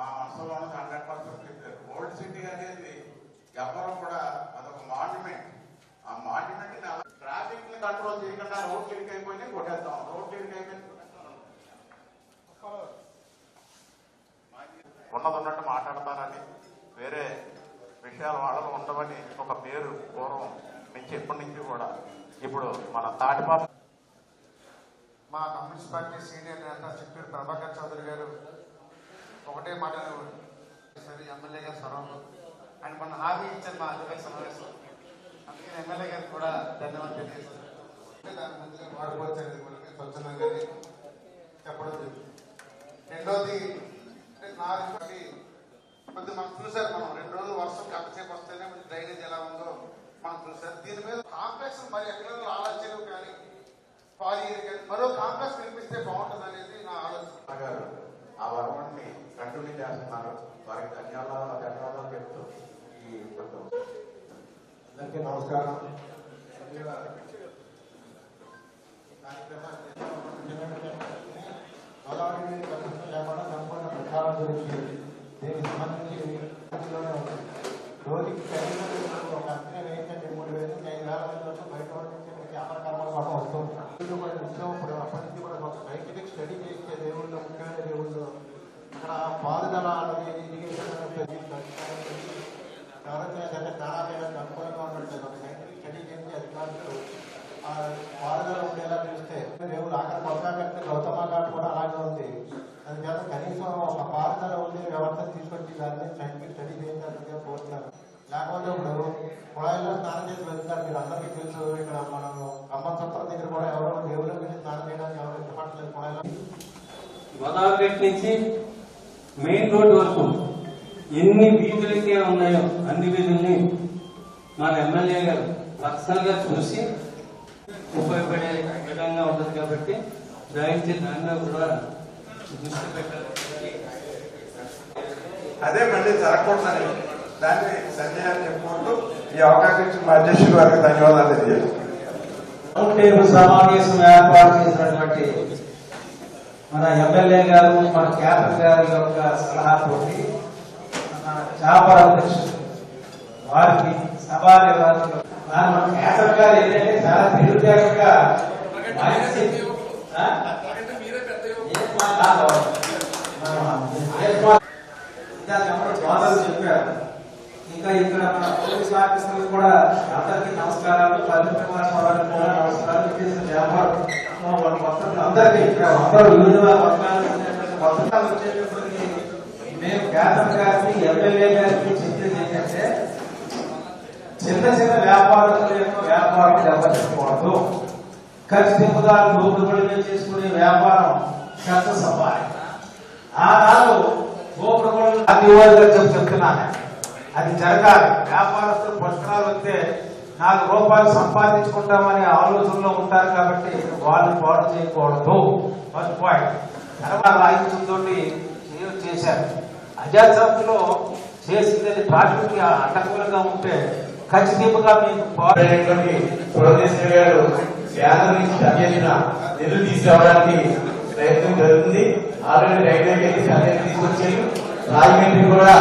మా మనసులోనికి hundred percent చెప్పారు. ఓల్డ్ సిటీ అనేది ఎవరు కూడా అదొక మాన్యుమెంట్ ఆ మాన్యుమెంట్ ట్రాఫిక్ని కంట్రోల్ చేయకుండా రోడ్ లింక్ అయిపోయినాయి కొట్టేస్తాం. రోడ్ లింక్ అయిపోయింది ఉన్నది ఉన్నట్టు మాట్లాడతారని వేరే విషయాలు వాళ్ళలో ఉండవని ఒక పేరు పూర్వం నుంచి ఎప్పటి నుంచి కూడా. ఇప్పుడు మన తాటిపాప మా కమ్యూనిస్ట్ పార్టీ సీనియర్ నేత చిట్టూరు ప్రభాకర్ చౌదరి గారు ఒకటే మాట సరే ఎమ్మెల్యే గారు స్వరం అండ్ మన హామీ ఇచ్చారు మా అధికార సమావేశం అందుకని ఎమ్మెల్యే గారికి కూడా ధన్యవాదాలు తెలియజేస్తారు. దాని ముందుగా వాడుకోవచ్చు అనేది స్వచ్ఛందంగా చెప్పడం జరిగింది రెండోది నాలుగు కొద్ది మనం చూసారు మనం. రెండు రోజులు వర్షం ఎంతసేపు వస్తేనే కొంచెం డ్రైనేజ్ ఎలా ఉందో మనం చూసారు దీని మీద కాంప్లెక్స్ మరి ఎక్కడ ఆలోచన కానీ పాలి కానీ మరో కాంప్లెక్స్ నిర్మిస్తే బాగుంటుంది అనేది నా ఆలోచన. గారు ఆ వరం కంటిన్యూ చేస్తున్నారు వారికి ధన్యవాదాలు ధన్యవాదాలు చెప్తూ ఈ అందరికీ నమస్కారం. గోదావరి లేకుండా సంపూర్ణ ప్రచారం గురించి దీనికి సంబంధించి రోజుకి ఒక మూడు వేలు ఐదు వేల మంది బయట నుంచి వ్యాపార కర్మల కోసం వస్తూ ఇప్పుడు అప్పటి నుంచి కూడా ఒక సైంటిఫిక్ స్టడీ చేసి దేవుళ్ళు ముఖ్యమైన దేవుళ్ళు అక్కడ పారుదల అనేది ఇరిగేషన్ ఎవరైతే ఏదైతే ప్రాణాపాయానికి అనుకూలంగా ఉండట్లేదు ఒక సైంటిఫిక్ స్టడీ చేసి అధికారులు ఆ పారుదల ఉండేలా చూస్తే దేవుడు అక్కడ కొత్తగా కట్టిన గౌతమ ఘాట్ కూడా అలాగే ఉంది. అందుచేత కనీసం ఒక పారుదల ఉండే వ్యవస్థ తీసుకొచ్చి దాన్ని సైంటిఫిక్ స్టడీ చేయాలని కోరుతున్నాను. లేకపోతే ఇప్పుడు కుళాయిలో స్నానం చేసి వెళ్తారు మీరు అందరికీ తెలుసు ఇక్కడ మనం ఖమ్మం సత్రం దగ్గర కూడా ఎవరో దేవుళ్ళ మీద స్నానం చేయడానికి ఎవరు ఇష్టపడలేదు కుళాయిలో గోదావరి నుంచి మెయిన్ రోడ్ వరకు ఎన్ని వీధులైతే ఉన్నాయో అన్ని వీధుల్ని మన ఎమ్మెల్యే గారు పర్సనల్గా చూసి ఉపయోగపడే విధంగా ఉంటుంది కాబట్టి దయచేసి దానిలో కూడా దృష్టి పెట్టాలి అదే మళ్ళీ జరగకూడదని దాన్ని సంజయ్ అని చెప్పుకుంటూ ఈ అవకాశం ఇచ్చిన మా అధ్యక్షుడు వారికి ధన్యవాదాలు తెలియజేస్తాను టేబుల్ సమావేశం ఏర్పాటు చేసినటువంటి మన ఎమ్మెల్యే గారు మన క్యాప్టెన్ గారి యొక్క సలహాతోటి మన చాపర అధ్యక్షుడు వారికి సభా నిర్వాహకులు క్యాప్టెన్ గారు ఏంటంటే చాలా సోదరులు చెప్పారు. ఇంకా ఇక్కడ మన పోలీస్ ఆఫీసర్లు కూడా అందరికీ నమస్కారాలు పల్లె సోదరులకు కూడా నమస్కారాలు చేసిన వ్యాపారం. అందరికీ ఇక్కడ అందరూ వివిధ మొత్తం వచ్చేటప్పటికి మేము క్యాప్టెన్ గారికి ఎమ్మెల్యే గారికి చెప్పేది ఏంటంటే చిన్న చిన్న వ్యాపారస్తుల యొక్క వ్యాపారం దెబ్బతినకూడదు ఖచ్చితంగా దోపిడీలు చేసుకునే వ్యాపారం సక్సెస్ అవ్వాలి ఆనాడు గోపురములు అధివారిగా చెప్తున్నాను. అది జరగాలి. వ్యాపారస్తులు పట్టణాలు వస్తే నాలుగు రూపాయలు సంపాదించుకుంటామనే ఆలోచనలో ఉంటారు కాబట్టి వాళ్ళు పాడు చేయకూడదు. ఫస్ట్ పాయింట్ తర్వాత రాయితీతో చేశారు అజాసంలో చేసింది ట్రాఫిక్కి ఉంటే ఖచ్చితంగా మీకు పాడు గారు వ్యాధి నుంచి పనిచేసిన నిధులు తీసుకురావడానికి ప్రయత్నం జరుగుతుంది. ఆల్రెడీ రైల్వేకి వెళ్ళి కసేది తీసుకొచ్చారు. రాజమండ్రి కూడా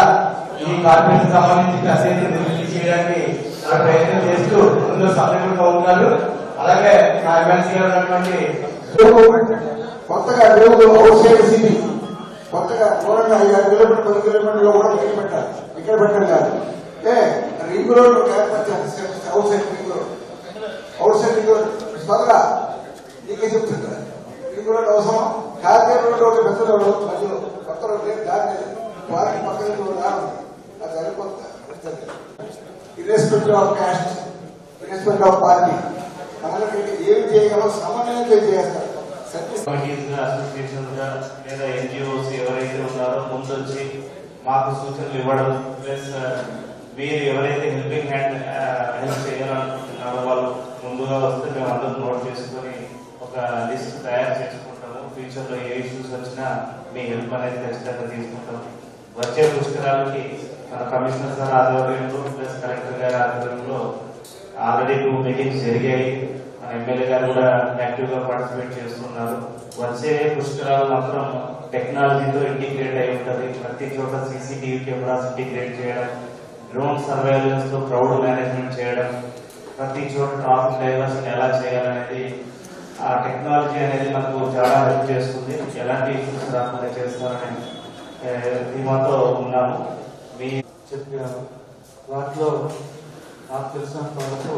ఈ కార్పొరేషన్ సంబంధించి కసేది నిధులు చేయడానికి ప్రయత్నం చేస్తూ ముందు సమయంలో ఉన్నారు. అలాగే నా ఎమ్మెల్సీ గారు ఉన్నటువంటి కొత్తగా రేపు అవుట్ సైడ్ సిటీ? కొత్తగా దూరంగా ఐదు ఆరు కిలోమీటర్ పది కిలోమీటర్లో కూడా ఇక్కడ పెట్టాలి ఇక్కడ పెట్టాలి కాదు. ఏ ring road outside ring road outside ring road త్వరగా నీకే చెప్తుంటా రింగ్ రోడ్ అవసరం కాదే రోడ్ ఒకటి పెద్ద రోడ్ మధ్యలో కొత్త రోడ్ లేదు దారి లేదు వారికి పక్కన రోడ్ రావాలి అది సరిపోతుంది irrespective of caste irrespective of party మనకి ఏమి చేయగలం సమన్వయంతో చేస్తారు సర్వీస్ కమిటీస్గా అసోసియేషన్గా లేదా ఎన్జిఓస్ ఎవరైతే ఉన్నారో ముందొచ్చి మాకు సూచనలు ఇవ్వడం ప్లస్ మీరు ఎవరైతే హెల్పింగ్ హ్యాండ్ హెల్ప్ చేయాలనుకుంటున్నారో వాళ్ళు ముందుగా వస్తే మేము అందరూ నోట్ చేసుకొని ఒక లిస్ట్ తయారు చేసుకుంటాము. ఫ్యూచర్లో ఏ ఇష్యూస్ వచ్చినా మీ హెల్ప్ అనేది ఖచ్చితంగా తీసుకుంటాం వచ్చే పుష్కరాలకి మన కమిషనర్ సార్ ఆధ్వర్యంలో ప్లస్ కలెక్టర్ గారి ఆధ్వర్యంలో ఆల్రెడీ టూ మీటింగ్స్ జరిగాయి. మన ఎమ్మెల్యే గారు కూడా యాక్టివ్గా పార్టిసిపేట్ చేస్తున్నారు. వచ్చే పుష్కరాలు మాత్రం టెక్నాలజీతో ఇంటిగ్రేట్ అయి ఉంటుంది. ప్రతి చోట సీసీటీవీ కెమెరాస్ ఇంటిగ్రేట్ చేయడం డ్రోన్ సర్వేలెన్స్తో క్రౌడ్ మేనేజ్మెంట్ చేయడం ప్రతి చోట ట్రాఫిక్ డ్రైవర్స్ ఎలా చేయాలనేది ఆ టెక్నాలజీ అనేది మనకు చాలా హెల్ప్ చేస్తుంది. ఎలాంటి ఇష్యూస్ రాకుండా చేస్తారని ధీమాతో ఉన్నాము. మీ చెప్పాను వాటిలో నాకు తెలిసినంత వరకు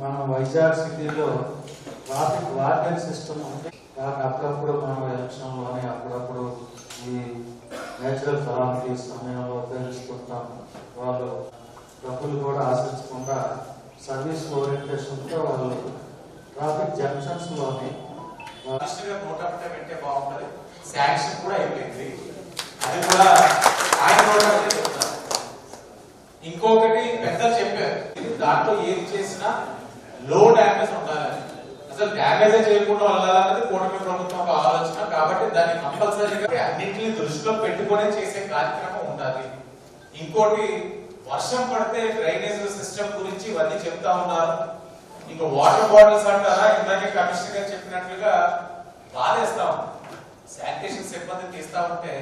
మనం వైజాగ్ సిటీలో ట్రాఫిక్ వార్డెన్ సిస్టమ్ ఉంది. దానికి అప్పుడప్పుడు మనం ఎలక్షన్లోనే అప్పుడప్పుడు ఈ నేచురల్ కలామిటీస్ సమయంలో ఉపయోగించుకుంటాం వాళ్ళు డబ్బులు కూడా ఆశించకుండా సర్వీస్ ఓరియంటేషన్తో వాళ్ళు ట్రాఫిక్ జంక్షన్స్లోని కమిషనర్ గారు నోట్ ఆఫ్ టైం పెట్టే బాగుంటది. శాంక్షన్ కూడా అయిపోయింది. అది కూడా ఆయన నోట్ ఆఫ్ ఇంకొకటి పెద్దలు చెప్పారు. దాంట్లో ఏది చేసినా లో డ్యామేజ్ ఉండాలని. అసలు డ్యామేజ్ చేయకుండా వెళ్ళాలన్నది కూటమి ప్రభుత్వం ఒక ఆలోచన. కాబట్టి దాన్ని కంపల్సరీగా అన్నింటిని దృష్టిలో పెట్టుకునే చేసే కార్యక్రమం ఉండాలి. ఇంకోటి వర్షం పడితే డ్రైనేజ్ సిస్టమ్ గురించి ఇవన్నీ చెప్తా ఉన్నారు. ఇంకా వాటర్ బాటిల్స్ అంటారా? ఇందాకే కమిషనర్ గారు చెప్పినట్లుగా బాధేస్తాం శానిటేషన్ సిబ్బంది తీస్తా ఉంటే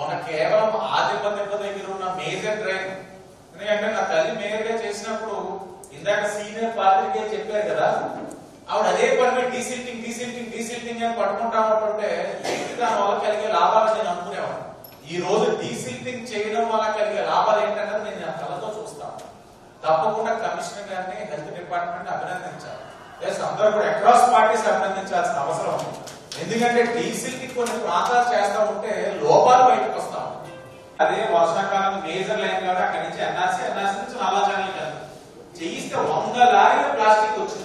మన కేవలం ఆదిప దెబ్బ దగ్గర ఉన్న మేజర్ డ్రైన్. ఎందుకంటే నా తల్లి మేయర్గా చేసినప్పుడు ఇందాక సీనియర్ పాత్రికే చెప్పారు కదా ఆవిడ అదే పని మీద డీసిల్టింగ్ డీసిల్టింగ్ డీసిల్టింగ్ అని పట్టుకుంటా ఉంటుంటే ఏంటి దాని వల్ల కలిగే లాభాలు నేను అనుకునేవాడు ఈ రోజు డీసిల్టింగ్ చేయడం వల్ల కలిగే లాభాలు ఏంటన్నది నేను నా కళ్ళతో చూస్తాను తప్పకుండా కమిషనర్ గారిని హెల్త్ డిపార్ట్మెంట్ అభినందించాలి. ఎస్ అందరూ కూడా అక్రాస్ పార్టీస్ అభినందించాల్సిన అవసరం ఉంది. ఎందుకంటే డీజిల్ కొన్ని ప్రాంతాలు చేస్తా ఉంటే లోపాలు బయటకు వస్తా అదే వర్షాకాలం మేజర్ లైన్ కాబట్టి అక్కడి నుంచి ఎన్ఆర్సీ ఎన్ఆర్సీ నుంచి నల్లా ఛానల్ కాదు చేయిస్తే వంద లారీల ప్లాస్టిక్ వచ్చింది.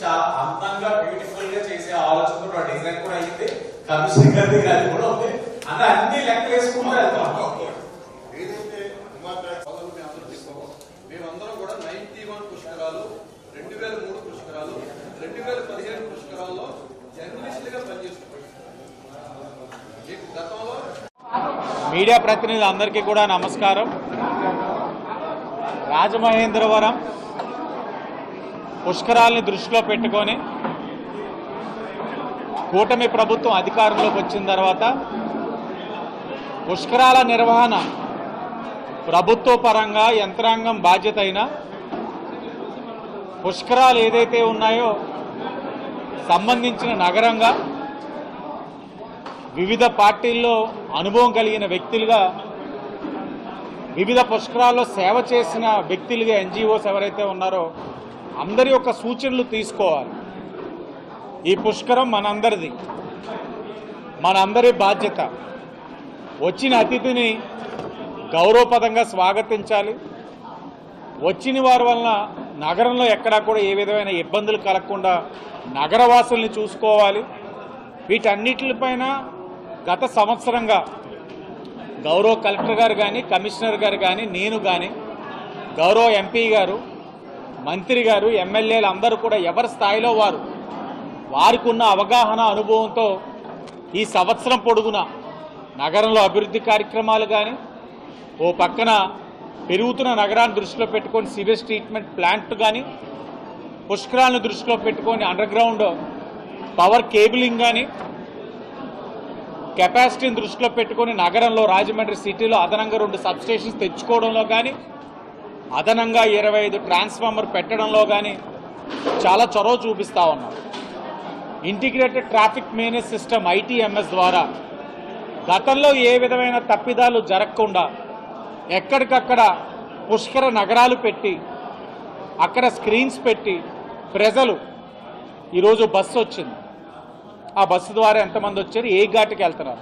చాలా అందంగా బ్యూటిఫుల్గా చేసే ఆలోచనతో డిజైన్ కూడా అయింది కమిషనర్ గారి దగ్గర అది కూడా ఉంది. అన్న అన్ని లెక్క వేసుకుంటూ వెళ్తాం ఏదైతే హిమాలయ సోదరులు మీ అందరూ చెప్పామో మేమందరం కూడా నైన్టీ వన్ పుష్కరాలు రెండు వేల మూడు పుష్కరాలు రెండు వేల పదిహేను పుష్కరాల్లో జర్నలిస్టులుగా పనిచేస్తున్నాం. మీకు గతంలో మీడియా ప్రతినిధులందరికీ కూడా నమస్కారం. రాజమహేంద్రవరం పుష్కరాల్ని దృష్టిలో పెట్టుకొని కూటమి ప్రభుత్వం అధికారంలోకి వచ్చిన తర్వాత పుష్కరాల నిర్వహణ ప్రభుత్వ పరంగా యంత్రాంగం బాధ్యత అయినా పుష్కరాలు ఏదైతే ఉన్నాయో సంబంధించిన నగరంగా వివిధ పార్టీల్లో అనుభవం కలిగిన వ్యక్తులుగా వివిధ పుష్కరాల్లో సేవ చేసిన వ్యక్తులుగా ఎన్జిఓస్ ఎవరైతే ఉన్నారో అందరి యొక్క సూచనలు తీసుకోవాలి. ఈ పుష్కరం మనందరిది. మనందరి బాధ్యత. వచ్చిన అతిథిని గౌరవపదంగా స్వాగతించాలి. వచ్చిన వారి వలన నగరంలో ఎక్కడా కూడా ఏ విధమైన ఇబ్బందులు కలగకుండా నగరవాసుల్ని చూసుకోవాలి. వీటన్నిటిపైన గత సంవత్సరంగా గౌరవ కలెక్టర్ గారు కానీ కమిషనర్ గారు కానీ నేను కానీ గౌరవ ఎంపీ గారు మంత్రి గారు ఎమ్మెల్యేలు అందరూ కూడా ఎవరి స్థాయిలో వారు? వారికి ఉన్న అవగాహన అనుభవంతో ఈ సంవత్సరం పొడుగున నగరంలో అభివృద్ధి కార్యక్రమాలు కానీ ఓ పక్కన పెరుగుతున్న నగరాన్ని దృష్టిలో పెట్టుకొని సివేజ్ ట్రీట్మెంట్ ప్లాంట్ కానీ పుష్కరాలను దృష్టిలో పెట్టుకొని అండర్ గ్రౌండ్ పవర్ కేబులింగ్ కానీ కెపాసిటీని దృష్టిలో పెట్టుకొని నగరంలో రాజమండ్రి సిటీలో అదనంగా రెండు సబ్స్టేషన్స్ తెచ్చుకోవడంలో కానీ అదనంగా ఇరవై ఐదు ట్రాన్స్ఫార్మర్ పెట్టడంలో కానీ చాలా చొరవ చూపిస్తా ఉన్నాం. Integrated traffic manage system ITMS ద్వారా గతంలో ఏ విధమైన తప్పిదాలు జరగకుండా ఎక్కడికక్కడ పుష్కర నగరాలు పెట్టి అక్కడ స్క్రీన్స్ పెట్టి ప్రజలు ఈరోజు బస్సు వచ్చింది. ఆ బస్సు ద్వారా ఎంతమంది వచ్చారు? ఏ ఘాటుకి వెళ్తున్నారు?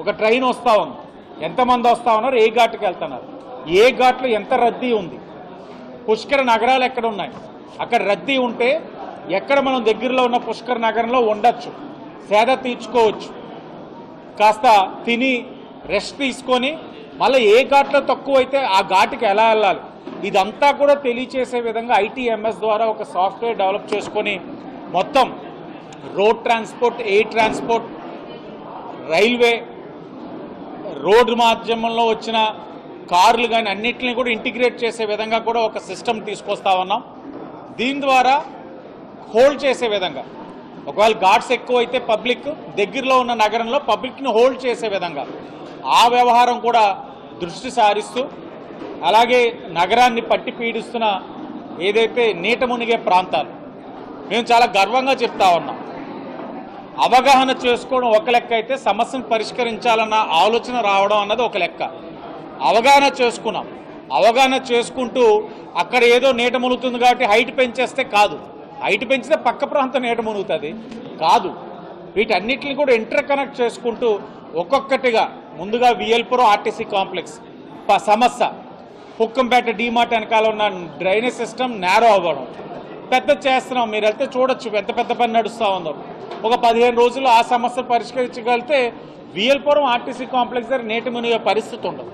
ఒక ట్రైన్ వస్తూ ఉంది. ఎంతమంది వస్తా ఉన్నారు? ఏ ఘాటుకి వెళ్తున్నారు? ఏ ఘాట్లో ఎంత రద్దీ ఉంది? పుష్కర నగరాలు ఎక్కడ ఉన్నాయి అక్కడ రద్దీ ఉంటే ఎక్కడ మనం దగ్గరలో ఉన్న పుష్కర నగరంలో ఉండొచ్చు. సేద తీర్చుకోవచ్చు. కాస్త తిని రెస్ట్ తీసుకొని మళ్ళీ ఏ ఘాట్లో తక్కువ అయితే ఆ ఘాటుకి ఎలా వెళ్ళాలి? ఇదంతా కూడా తెలియచేసే విధంగా ఐటీఎంఎస్ ద్వారా ఒక సాఫ్ట్వేర్ డెవలప్ చేసుకొని మొత్తం road transport air transport railway road మాధ్యమంలో వచ్చిన కార్లు కానీ అన్నింటినీ కూడా ఇంటిగ్రేట్ చేసే విధంగా కూడా ఒక సిస్టమ్ తీసుకొస్తా ఉన్నాం. దీని ద్వారా హోల్డ్ చేసే విధంగా. ఒకవేళ ఘాట్స్ ఎక్కువ అయితే పబ్లిక్ దగ్గరలో ఉన్న నగరంలో పబ్లిక్ని హోల్డ్ చేసే విధంగా. ఆ వ్యవహారం కూడా దృష్టి సారిస్తూ అలాగే నగరాన్ని పట్టి పీడిస్తున్న ఏదైతే నీట మునిగే ప్రాంతాలు మేము చాలా గర్వంగా చెప్తా ఉన్నాం. అవగాహన చేసుకోవడం ఒక లెక్క అయితే సమస్యను పరిష్కరించాలన్న ఆలోచన రావడం అన్నది ఒక లెక్క. అవగాహన చేసుకున్నాం. అవగాహన చేసుకుంటూ అక్కడ ఏదో నీట మునుగుతుంది కాబట్టి హైట్ పెంచేస్తే కాదు. హైట్ పెంచితే పక్క ప్రాంతం నీట మునుగుతుంది. కాదు. వీటన్నిటిని కూడా ఇంటర్ కనెక్ట్ చేసుకుంటూ ఒక్కొక్కటిగా ముందుగా విఎల్పురం ఆర్టీసీ కాంప్లెక్స్ ప- సమస్య. కుక్కంపేట డీమార్ట్ వెనకాల ఉన్న డ్రైనేజ్ సిస్టమ్ నేరో అవ్వడం. పెద్ద చేస్తున్నాం. మీరు వెళ్తే చూడొచ్చు ఎంత పెద్ద పని నడుస్తూ ఉందో. ఒక పదిహేను రోజుల్లో ఆ సమస్య పరిష్కరించగలిగితే విఎల్పురం ఆర్టీసీ కాంప్లెక్స్ దగ్గర నీటి మునిగే పరిస్థితి ఉండదు.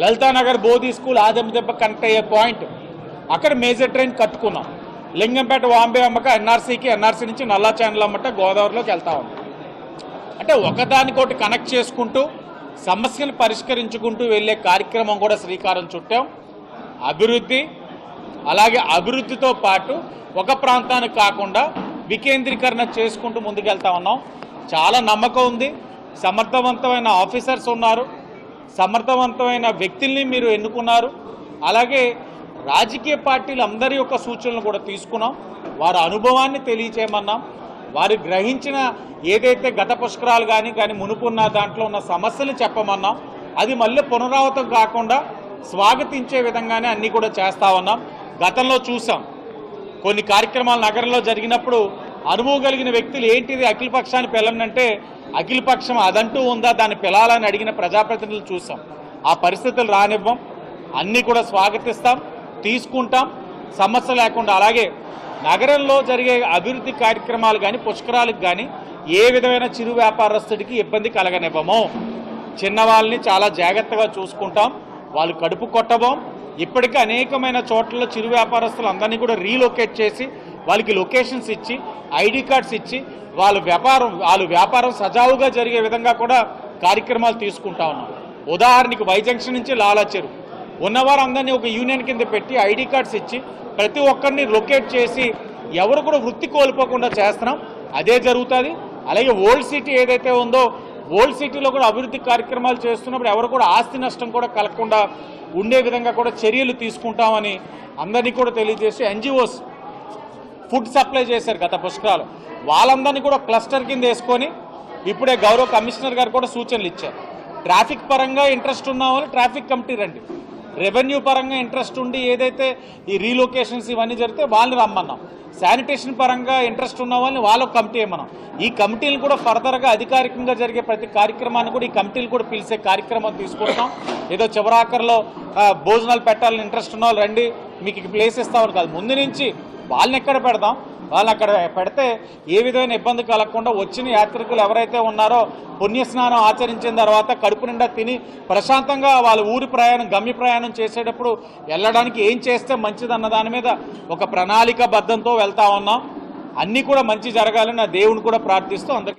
లలితానగర్ బోధి స్కూల్ ఆదం దెబ్బ కనెక్ట్ అయ్యే పాయింట్. అక్కడ మేజర్ ట్రైన్ కట్టుకున్నాం. లింగంపేట వాంబే అమ్మక ఎన్ఆర్సీకి ఎన్ఆర్సీ నుంచి నల్లా ఛానల్ అమ్మట గోదావరిలోకి వెళ్తా ఉంది అంటే ఒకదానికొకటి కనెక్ట్ చేసుకుంటూ సమస్యలు పరిష్కరించుకుంటూ వెళ్ళే కార్యక్రమం కూడా శ్రీకారం చుట్టాం. అభివృద్ధి అలాగే అభివృద్ధితో పాటు ఒక ప్రాంతానికి కాకుండా వికేంద్రీకరణ చేసుకుంటూ ముందుకెళ్తా ఉన్నాం. చాలా నమ్మకం ఉంది. సమర్థవంతమైన ఆఫీసర్స్ ఉన్నారు. సమర్థవంతమైన వ్యక్తుల్ని మీరు ఎన్నుకున్నారు. అలాగే రాజకీయ పార్టీలు అందరి యొక్క సూచనలు కూడా తీసుకున్నాం. వారి అనుభవాన్ని తెలియచేయమన్నాం. వారు గ్రహించిన ఏదైతే గత పుష్కరాలు కానీ కానీ మునుపున్న దాంట్లో ఉన్న సమస్యలు చెప్పమన్నాం. అది మళ్ళీ పునరావృతం కాకుండా స్వాగతించే విధంగానే అన్నీ కూడా చేస్తా ఉన్నాం. గతంలో చూసాం. కొన్ని కార్యక్రమాలు నగరంలో జరిగినప్పుడు అనుభవం కలిగిన వ్యక్తులు ఏంటిది అఖిల పక్షాన్ని పిలవనంటే అఖిల పక్షం అదంటూ ఉందా దాన్ని పిలాలని అడిగిన ప్రజాప్రతినిధులు చూసాం. ఆ పరిస్థితులు రానివ్వం. అన్నీ కూడా స్వాగతిస్తాం తీసుకుంటాం. సమస్య లేకుండా అలాగే నగరంలో జరిగే అభివృద్ధి కార్యక్రమాలు కానీ పుష్కరాలకు కానీ ఏ విధమైన చిరు వ్యాపారస్తుడికి ఇబ్బంది కలగనివ్వము. చిన్నవాళ్ళని చాలా జాగ్రత్తగా చూసుకుంటాం. వాళ్ళు కడుపు కొట్టబోం. ఇప్పటికీ అనేకమైన చోట్ల చిరు వ్యాపారస్తులు అందరినీ కూడా రీలొకేట్ చేసి వాళ్ళకి లొకేషన్స్ ఇచ్చి ఐడి కార్డ్స్ ఇచ్చి వాళ్ళ వ్యాపారం వాళ్ళ వ్యాపారం సజావుగా జరిగే విధంగా కూడా కార్యక్రమాలు తీసుకుంటా ఉన్నాం ఉదాహరణకి వై జంక్షన్ నుంచి లాలాచెరు ఉన్నవారు అందరినీ ఒక యూనియన్ కింద పెట్టి ఐడి కార్డ్స్ ఇచ్చి ప్రతి ఒక్కరిని లొకేట్ చేసి ఎవరు కూడా వృత్తి కోల్పోకుండా చేస్తున్నాం. అదే జరుగుతుంది. అలాగే ఓల్డ్ సిటీ ఏదైతే ఉందో ఓల్డ్ సిటీలో కూడా అభివృద్ధి కార్యక్రమాలు చేస్తున్నప్పుడు ఎవరు కూడా ఆస్తి నష్టం కూడా కలగకుండా ఉండే విధంగా కూడా చర్యలు తీసుకుంటామని అందరినీ కూడా తెలియజేసి ఎన్జిఓస్ ఫుడ్ సప్లై చేశారు గత పుష్కరాలు. వాళ్ళందరినీ కూడా క్లస్టర్ కింద వేసుకొని ఇప్పుడే గౌరవ కమిషనర్ గారు కూడా సూచనలు ఇచ్చారు. ట్రాఫిక్ పరంగా ఇంట్రెస్ట్ ఉన్న వాళ్ళు ట్రాఫిక్ కమిటీ రండి. రెవెన్యూ పరంగా ఇంట్రెస్ట్ ఉండి ఏదైతే ఈ రీలొకేషన్స్ ఇవన్నీ జరిగితే వాళ్ళని రమ్మన్నాం. శానిటేషన్ పరంగా ఇంట్రెస్ట్ ఉన్న వాళ్ళని వాళ్ళ కమిటీ మనం ఈ కమిటీలు కూడా ఫర్దర్గా అధికారికంగా జరిగే ప్రతి కార్యక్రమాన్ని కూడా ఈ కమిటీలు కూడా పిలిచే కార్యక్రమం తీసుకుంటాం ఏదో చివరాఖరిలో భోజనాలు పెట్టాలని ఇంట్రెస్ట్ ఉన్న వాళ్ళు రండి. మీకు ప్లేస్ ఇస్తామని కాదు. ముందు నుంచి వాళ్ళని ఎక్కడ పెడదాం? వాళ్ళని అక్కడ పెడితే ఏ విధమైన ఇబ్బంది కలగకుండా వచ్చిన యాత్రికులు ఎవరైతే ఉన్నారో పుణ్యస్నానం ఆచరించిన తర్వాత కడుపు నిండా తిని ప్రశాంతంగా వాళ్ళ ఊరి ప్రయాణం గమ్య ప్రయాణం చేసేటప్పుడు వెళ్ళడానికి ఏం చేస్తే మంచిదన్న దాని మీద ఒక ప్రణాళిక బద్ధంతో వెళ్తా ఉన్నాం. అన్నీ కూడా మంచి జరగాలని నా దేవుని కూడా ప్రార్థిస్తూ అందరికీ